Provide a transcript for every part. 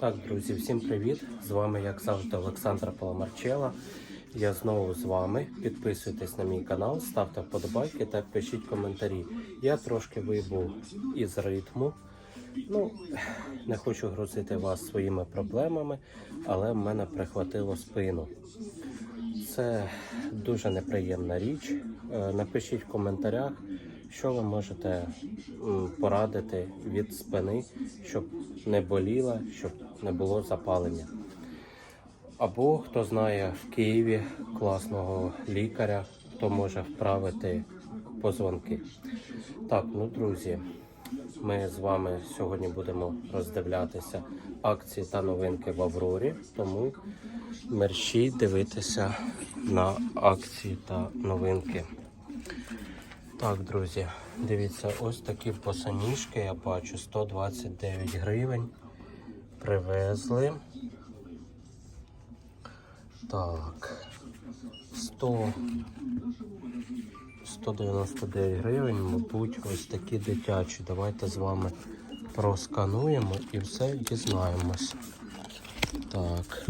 Так, друзі, всім привіт! З вами, як завжди, Олександр Паламарчела. Я знову з вами. Підписуйтесь на мій канал, ставте вподобайки та пишіть коментарі. Я трошки вибув із ритму. Ну, не хочу грузити вас своїми проблемами, але в мене прихватило спину. Це дуже неприємна річ. Е, Напишіть в коментарях, що ви можете порадити від спини, щоб не боліла, щоб не було запалення. Або хто знає в Києві класного лікаря, хто може вправити позвонки. Так, ну друзі, ми з вами сьогодні будемо роздивлятися акції та новинки в Аврорі, тому мерщій дивитися на акції та новинки. Так, друзі, дивіться, ось такі босоніжки я бачу 129 гривень. Привезли. Так. 100 199 гривень, мабуть, ось такі дитячі. Давайте з вами проскануємо і все дізнаємось. Так.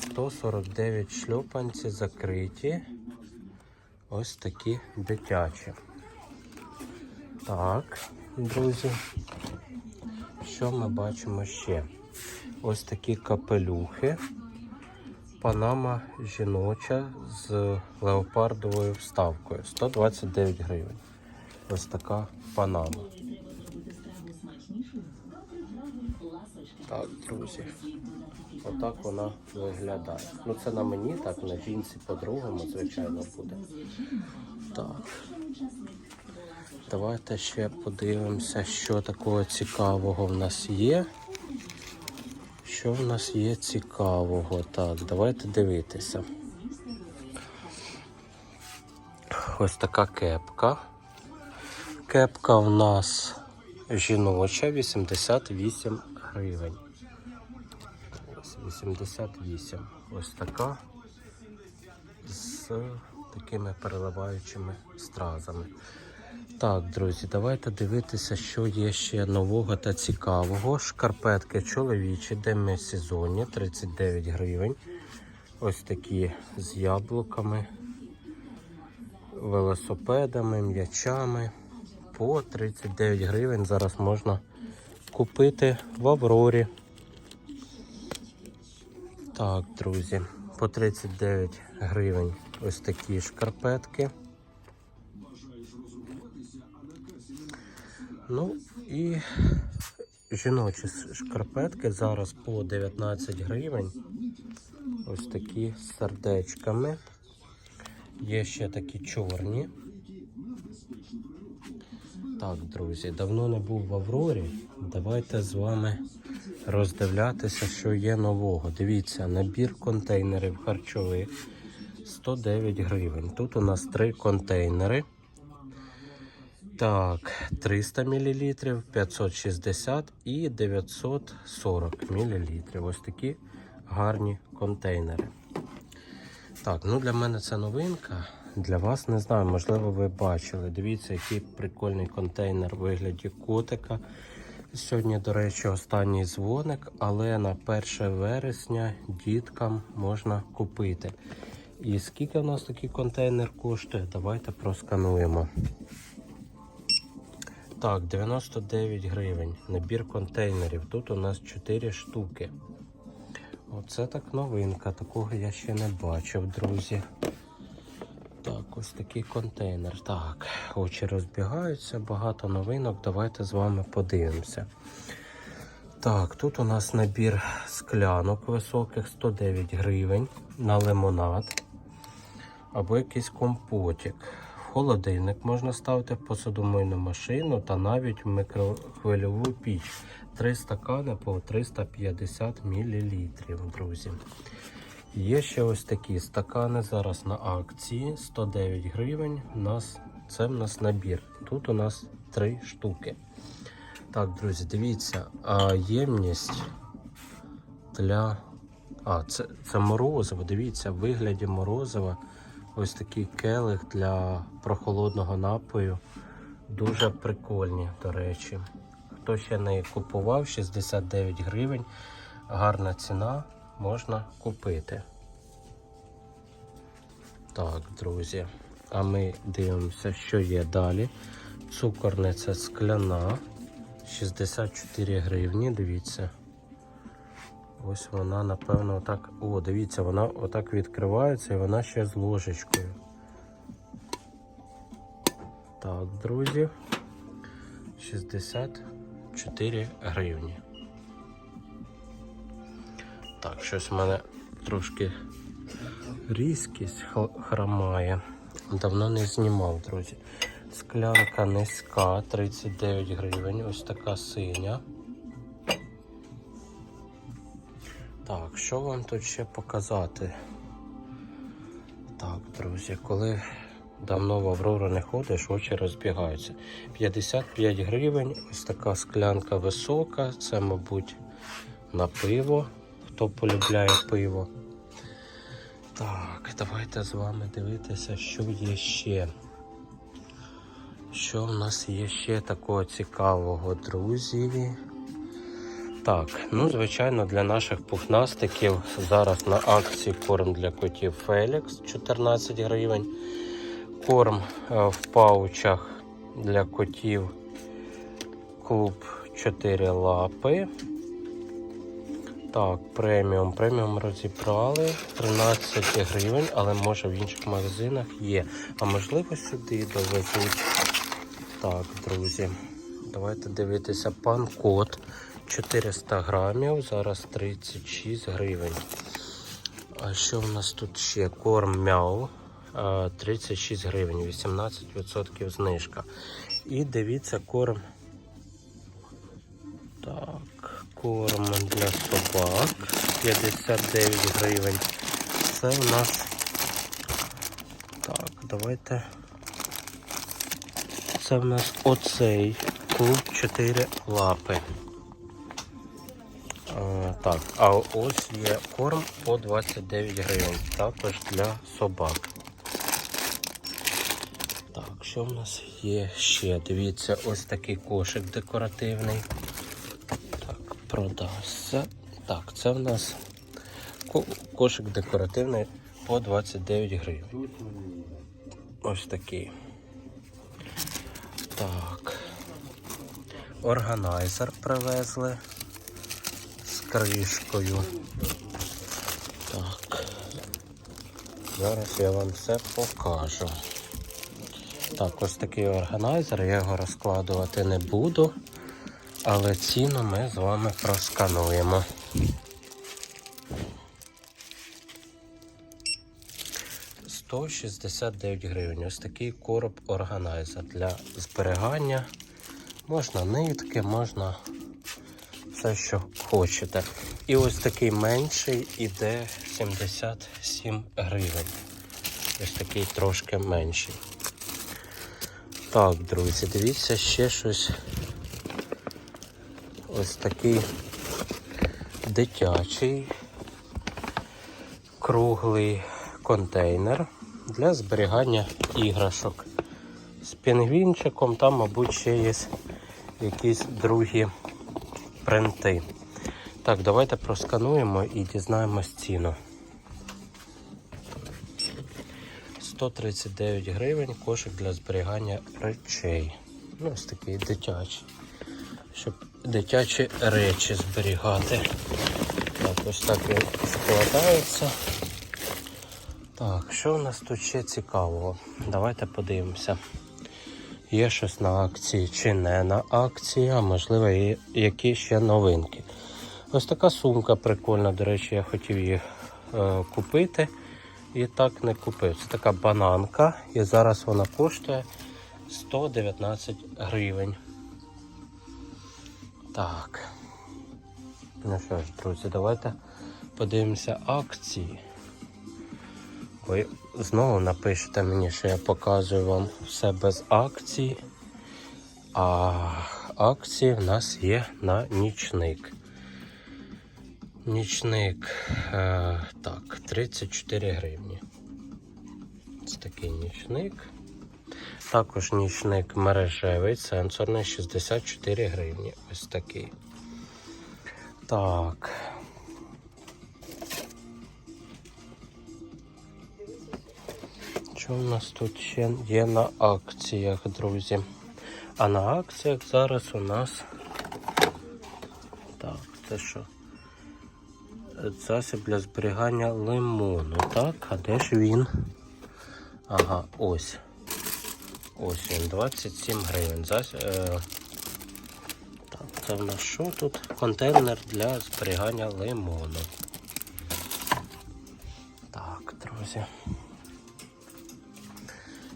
149 шльопанці закриті. Ось такі дитячі. Так, друзі. Що ми бачимо ще? Ось такі капелюхи. Панама жіноча з леопардовою вставкою. 129 гривень. Ось така панама. Так, друзі. Отак вона виглядає. Ну це на мені, так на жінці по-другому, звичайно, буде. Так. Давайте ще подивимося, що такого цікавого в нас є. Що в нас є цікавого? Так, давайте дивитися. Ось така кепка. Кепка в нас жіноча 88 гривень. Ось 88. Ось така з такими переливаючими стразами. Так, друзі, давайте дивитися, що є ще нового та цікавого. Шкарпетки чоловічі, демисезонні, 39 гривень. Ось такі з яблуками, велосипедами, м'ячами. По 39 гривень зараз можна купити в Аврорі. Так, друзі, по 39 гривень ось такі шкарпетки. Ну і жіночі шкарпетки зараз по 19 гривень. Ось такі з сердечками. Є ще такі чорні. Так, друзі, давно не був в Аврорі. Давайте з вами роздивлятися, що є нового. Дивіться, набір контейнерів харчових 109 гривень. Тут у нас три контейнери. Так, 300 мл, 560 і 940 мл. Ось такі гарні контейнери. Так, ну для мене це новинка. Для вас не знаю, можливо, ви бачили. Дивіться, який прикольний контейнер в вигляді котика. Сьогодні, до речі, останній дзвоник, але на 1 вересня діткам можна купити. І скільки у нас такий контейнер коштує? Давайте проскануємо. Так, 99 гривень. Набір контейнерів. Тут у нас 4 штуки. Оце так новинка. Такого я ще не бачив, друзі. Так, ось такий контейнер. Так, очі розбігаються, багато новинок. Давайте з вами подивимося. Так, тут у нас набір склянок високих 109 гривень на лимонад. Або якийсь компотик. В холодильник можна ставити в посудомийну машину та навіть в мікрохвильову піч. Три стакани по 350 мл, друзі. Є ще ось такі стакани зараз на акції 109 гривень. Нас, це в нас набір. Тут у нас три штуки. Так, друзі, дивіться, а ємність для. А, це, це морозиво. Дивіться, в вигляді морозива. Ось такий келих для прохолодного напою. Дуже прикольні, до речі. хто ще не купував, 69 гривень. Гарна ціна, можна купити. Так, друзі. А ми дивимося, що є далі. Цукорниця скляна. 64 гривні, дивіться. Ось вона, напевно, отак. О, дивіться, вона отак відкривається і вона ще з ложечкою. Так, друзі. 64 гривні. Так, щось в мене трошки різкість хромає. Давно не знімав, друзі. Склянка низька, 39 гривень. Ось така синя. Так, що вам тут ще показати? Так, друзі, коли давно в Аврору не ходиш, очі розбігаються. 55 гривень, ось така склянка висока, це, мабуть, на пиво. Хто полюбляє пиво. Так, давайте з вами дивитися, що є ще. Що в нас є ще такого цікавого, друзі? Так, ну звичайно, для наших пухнастиків зараз на акції корм для котів Фелікс 14 гривень. Корм е, в паучах для котів клуб 4 лапи. Так, преміум. Преміум розібрали 13 гривень, але може в інших магазинах є. А можливо сюди довезуть. Так, друзі, давайте дивитися пан кот 400 грамів, зараз 36 гривень. А що в нас тут ще? Корм мяу е, 36 гривень, 18% знижка. І дивіться корм. Так, корм для собак 59 гривень. Це в нас. Так, давайте. Це в нас оцей клуб 4 лапи. А, так, а ось є корм по 29 гривень, також для собак. Так, що в нас є ще? Дивіться, ось такий кошик декоративний. Продасться. Так, це в нас кошик декоративний по 29 гривень. Ось такий. Так. Органайзер привезли з кришкою. Так. Зараз я вам все покажу. Так, ось такий органайзер, я його розкладувати не буду, але ціну ми з вами проскануємо. Сто шістдесят гривень. Ось такий короб органайзер для зберігання. Можна нитки, можна все, що хочете. І ось такий менший іде 77 гривень. Ось такий трошки менший. Так, друзі, дивіться ще щось. Ось такий дитячий круглий контейнер для зберігання іграшок. З пінгвінчиком, там, мабуть, ще є якісь другі принти. Так, давайте проскануємо і дізнаємось ціну. 139 гривень кошик для зберігання речей. Ну, ось такий дитячий. Щоб дитячі речі зберігати. Так, ось так він складається. Так, що у нас тут ще цікавого? Давайте подивимося. Є щось на акції чи не на акції, а можливо є які ще новинки. Ось така сумка прикольна, до речі, я хотів її е, купити і так не купив. Це така бананка, і зараз вона коштує 119 гривень. Так. Ну що ж, друзі, давайте подивимося акції. Ви знову напишете мені, що я показую вам все без акцій. А акції в нас є на нічник. Нічник е, так, 34 гривні. Це такий нічник. Також нічник мережевий, сенсорний 64 гривні. Ось такий. Так. Що в нас тут ще є на акціях, друзі? А на акціях зараз у нас. Так, це що? Засіб для зберігання лимону, так? А де ж він? Ага, ось. Ось він, 27 гривень. Зас... Е... Так, це в нас що тут? Контейнер для зберігання лимону. Так, друзі.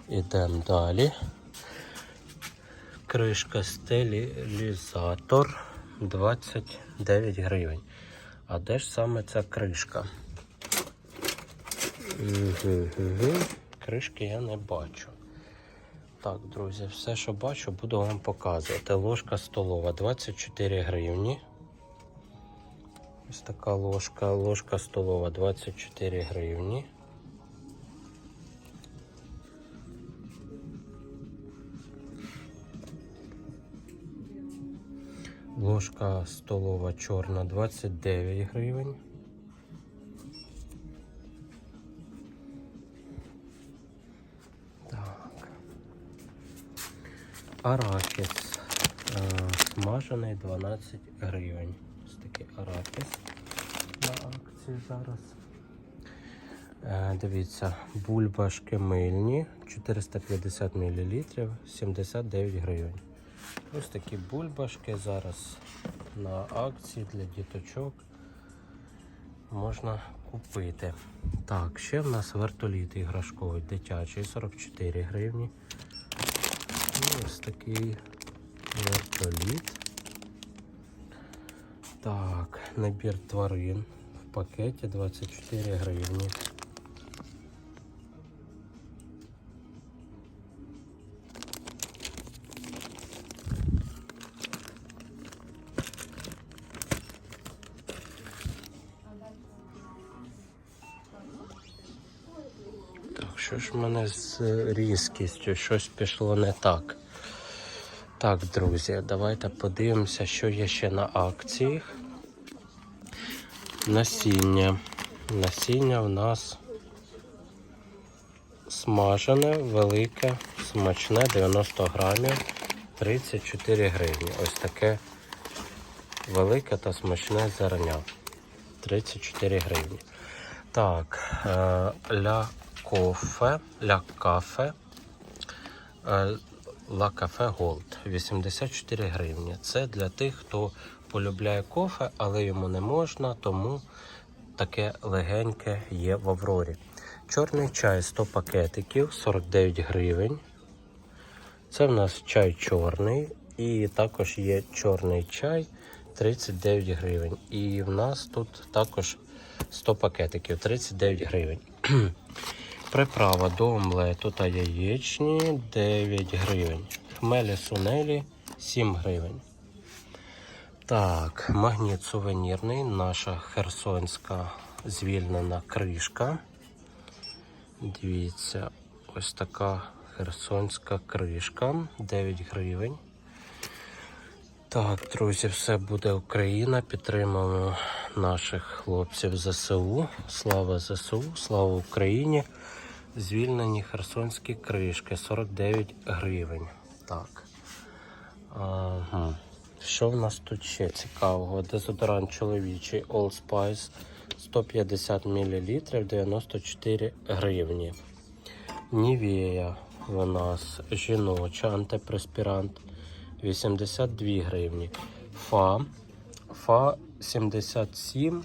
Ідемо далі. Кришка стилізатор 29 гривень. А де ж саме ця кришка? Кришки я не бачу. Так, друзі, все, що бачу, буду вам показувати. Ложка столова 24 гривні. Ось така ложка. Ложка столова 24 гривні. Ложка столова чорна 29 гривень. Арахіс е, смажений 12 гривень. Ось такий арахіс на акції зараз. Е, дивіться, бульбашки мильні 450 мл 79 гривень. Ось такі бульбашки зараз на акції для діточок можна купити. Так, ще в нас вертоліт іграшковий дитячий 44 гривні. І ось такий вертоліт. Так, набір тварин в пакеті 24 гривні. Що ж в мене з різкістю? Щось пішло не так. Так, друзі, давайте подивимося, що є ще на акціях. Насіння. Насіння в нас смажене, велике, смачне, 90 грамів, 34 гривні. Ось таке велике та смачне зерня. 34 гривні. Так, е, ля кофе, ля кафе, е, ла кафе Голд 84 гривні. Це для тих, хто полюбляє кофе, але йому не можна, тому таке легеньке є в Аврорі. Чорний чай 100 пакетиків, 49 гривень. Це в нас чай чорний. І також є чорний чай 39 гривень. І в нас тут також 100 пакетиків 39 гривень. Приправа до омлету та яєчні 9 гривень. Хмелі сунелі 7 гривень. Так, магніт сувенірний, наша херсонська звільнена кришка. Дивіться, ось така херсонська кришка 9 гривень. Так, друзі, все буде Україна. Підтримуємо наших хлопців ЗСУ. Слава ЗСУ, слава Україні. Звільнені херсонські кришки 49 гривень. Так. Ага. Що в нас тут ще цікавого? Дезодорант чоловічий All Spice 150 мл 94 гривні. Нівея у нас жіноча антипреспірант 82 гривні. Фа. Фа 77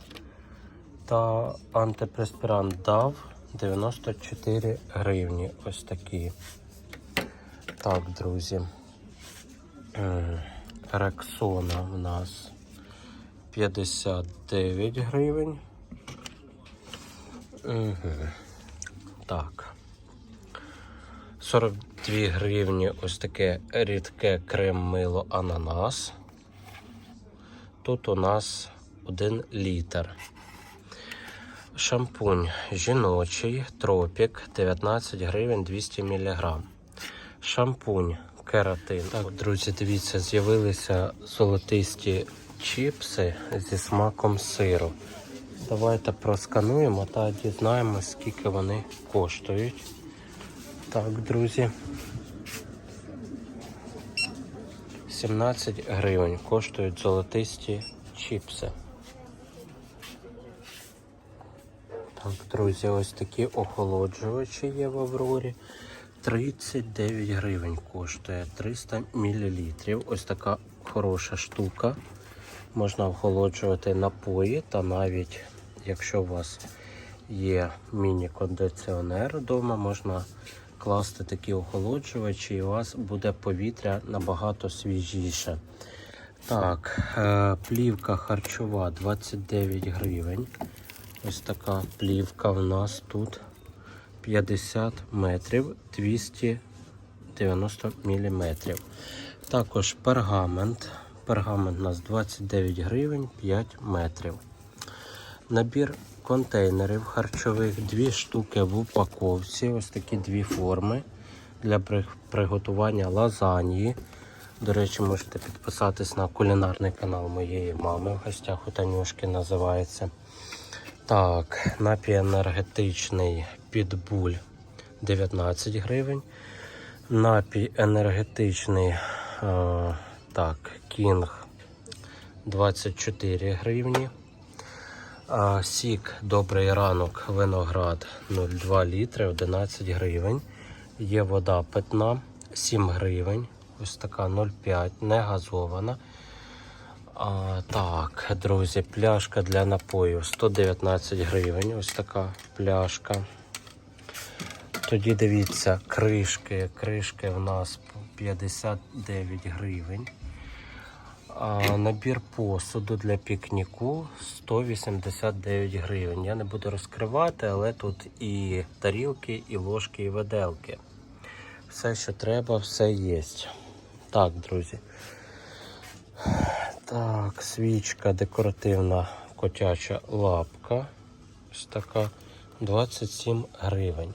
та антипреспірант DAV 94 гривні. Ось такі. Так, друзі. Рексона в нас 59 гривень. Угу. Так. 42 гривні ось таке рідке крем мило ананас. Тут у нас 1 літр. Шампунь жіночий тропік 19 гривень 200 мг. шампунь кератин. Так, друзі, дивіться, з'явилися золотисті чіпси зі смаком сиру. Давайте проскануємо та дізнаємося, скільки вони коштують. Так, друзі. 17 гривень коштують золотисті чіпси. Так, друзі, ось такі охолоджувачі є в Аврорі. 39 гривень коштує 300 мл. Ось така хороша штука. Можна охолоджувати напої та навіть якщо у вас є міні-кондиціонер вдома, можна класти такі охолоджувачі, і у вас буде повітря набагато свіжіше. Так, е, плівка харчова 29 гривень. Ось така плівка в нас тут 50 метрів 290 міліметрів. Також пергамент. Пергамент у нас 29 гривень 5 метрів. Набір контейнерів харчових, дві штуки в упаковці. Ось такі дві форми для приготування лазаньї. До речі, можете підписатись на кулінарний канал моєї мами. В гостях у Танюшки називається. Так, напій енергетичний підбуль 19 гривень. Напій енергетичний е, так, кінг 24 гривні. А, сік добрий ранок, виноград 0,2 літри 11 гривень. Є вода питна 7 гривень. Ось така 0,5, не газована. А, так, друзі, пляшка для напою 119 гривень. Ось така пляшка. Тоді дивіться, кришки. Кришки в нас 59 гривень. А, набір посуду для пікніку 189 гривень. Я не буду розкривати, але тут і тарілки, і ложки, і виделки. Все, що треба, все є. Так, друзі. Так, свічка декоративна котяча лапка. Ось така 27 гривень.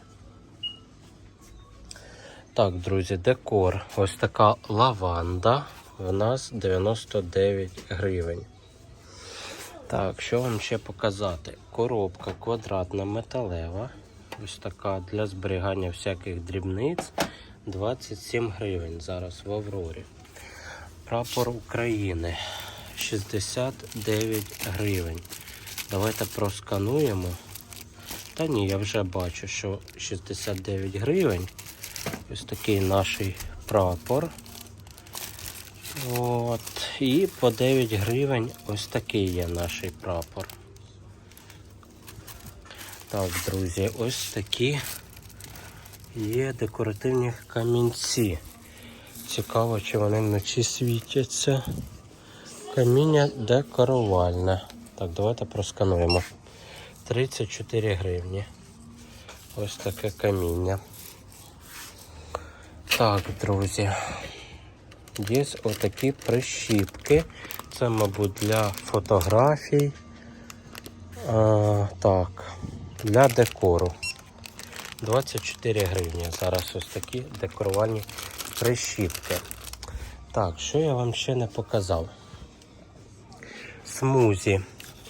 Так, друзі, декор. Ось така лаванда. В нас 99 гривень. Так, що вам ще показати? Коробка квадратна металева. Ось така для зберігання всяких дрібниць. 27 гривень зараз в Аврорі. Прапор України 69 гривень. Давайте проскануємо. Та ні, я вже бачу, що 69 гривень. Ось такий наш прапор. От. І по 9 гривень ось такий є наш прапор. Так, друзі, ось такі є декоративні камінці. Цікаво, чи вони вночі світяться. Каміння декорувальне. Так, давайте проскануємо. 34 гривні. Ось таке каміння. Так, друзі. Є отакі прищіпки. Це, мабуть, для фотографій. А, так, для декору. 24 гривні. Зараз ось такі декорувальні прищіпки. Так, що я вам ще не показав? Смузі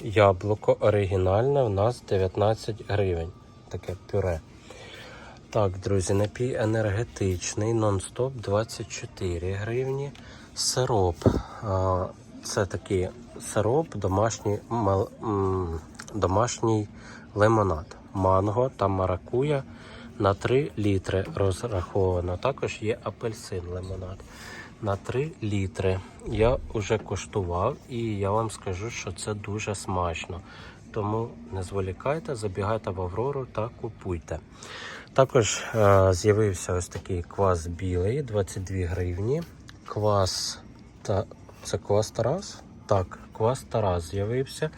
яблуко оригінальне у нас 19 гривень. Таке пюре. Так, друзі, напій енергетичний, нон-стоп 24 гривні. Сироп. Це такий сироп, домашній, домашній лимонад. Манго та маракуя на 3 літри розраховано. Також є апельсин лимонад на 3 літри. Я вже коштував і я вам скажу, що це дуже смачно. Тому не зволікайте, забігайте в Аврору та купуйте. Також е, з'явився ось такий квас білий, 22 гривні. Квас та це квас Тарас? Так, квас Тарас з'явився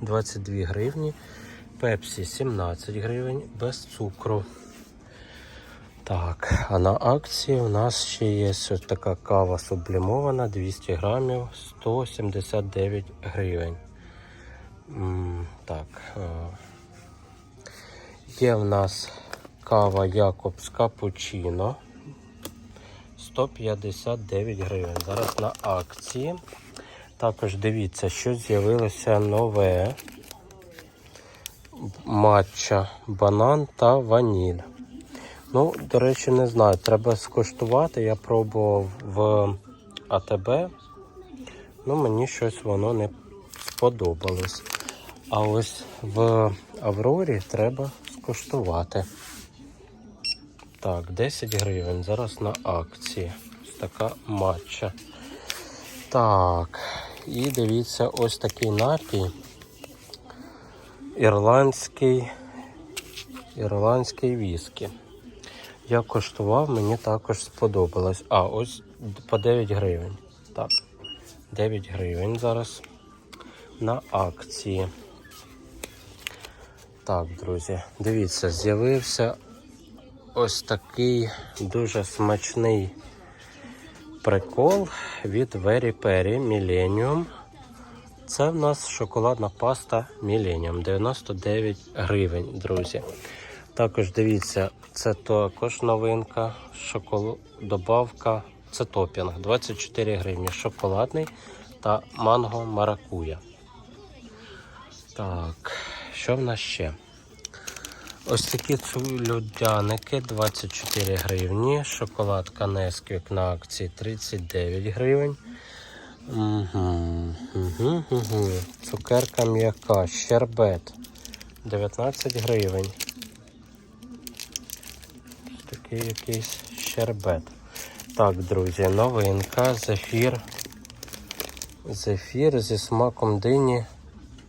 22 гривні. Пепсі 17 гривень без цукру. Так, а на акції у нас ще є ось така кава сублімована 200 грамів 179 гривень. Так. е, Є в нас кава Якобс Капучино 159 гривень. Зараз на акції. Також дивіться, що з'явилося нове. Матча, банан та ваніль. Ну, до речі, не знаю. Треба скуштувати. Я пробував в АТБ. Ну, мені щось воно не сподобалось. А ось в Аврорі треба скуштувати. Так, 10 гривень. Зараз на акції. Ось така матча. Так, і дивіться, ось такий напій. Ірландський. Ірландський віскі. Я коштував, мені також сподобалось. А, ось по 9 гривень. Так, 9 гривень зараз на акції. Так, друзі, дивіться, з'явився ось такий дуже смачний прикол від Very Perry Millennium. Це в нас шоколадна паста Millennium 99 гривень, друзі. Також дивіться, це також новинка, шокол... добавка, це топінг 24 гривні, шоколадний та манго маракуя. Так, що в нас ще? Ось такі людяники 24 гривні, шоколадка Несквік на акції 39 гривень. Угу, угу, угу. Цукерка м'яка, щербет 19 гривень. Такий якийсь щербет. Так, друзі, новинка, зефір. Зефір зі смаком дині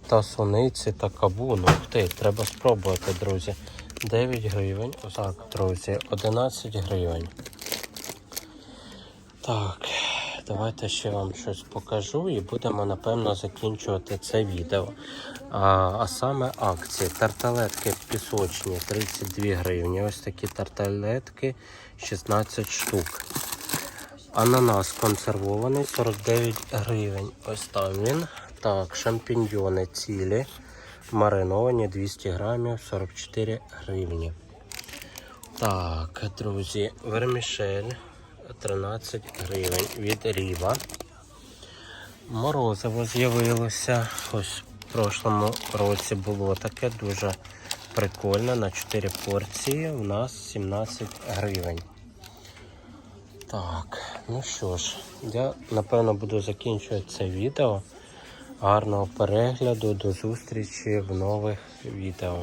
та суниці та кавуну. Ух ти, треба спробувати, друзі. 9 гривень. Так, друзі, 11 гривень. Так, давайте ще вам щось покажу і будемо, напевно, закінчувати це відео. А, а саме акції. Тарталетки пісочні 32 гривні. Ось такі тарталетки 16 штук. Ананас консервований 49 гривень. Ось там він. Так, шампіньйони цілі. Мариновані 200 грамів 44 гривні. Так, друзі, вермішель 13 гривень від Ріва. Морозиво з'явилося. Ось в прошлому році було таке дуже прикольне. На 4 порції у нас 17 гривень. Так, ну що ж, я напевно буду закінчувати це відео. Гарного перегляду, до зустрічі в нових відео.